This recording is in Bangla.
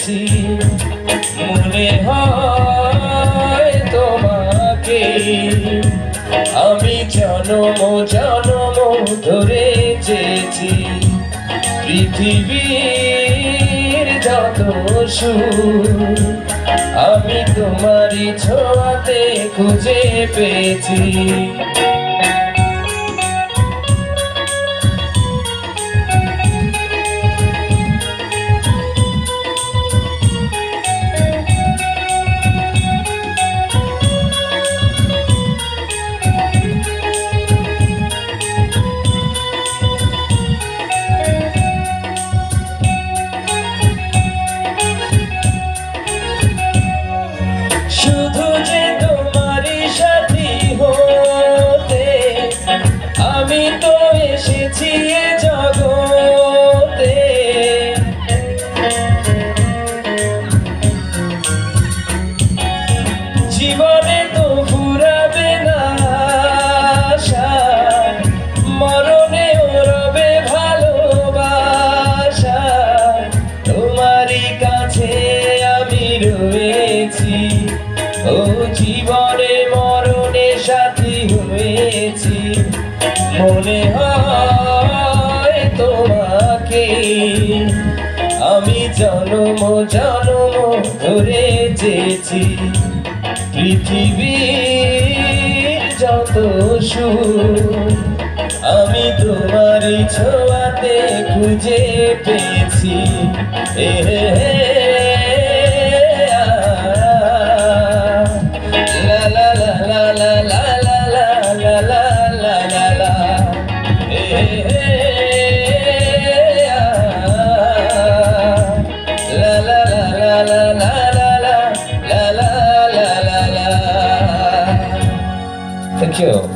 হয়েছি মনে হয় তোমাকে। আমি জনম জনম ধরে চেয়েছি, পৃথিবীর যত সুর আমি তোমারই ছোঁয়াতে খুঁজে পেয়েছি। এসেছি জগতে। জীবনে তো ফুরাবে না আশা, মরণেও রবে ভালোবাসা। তোমারই কাছে আমি রয়েছি ও জীবনে মরণে সাথী হয়েছি। মনে হয় তোমাকে। আমি জনম জনম ধরে চেয়েছি। পৃথিবীর যত সুর আমি তোমারই ছোঁয়াতে খুঁজে পেয়েছি। এ 땡큐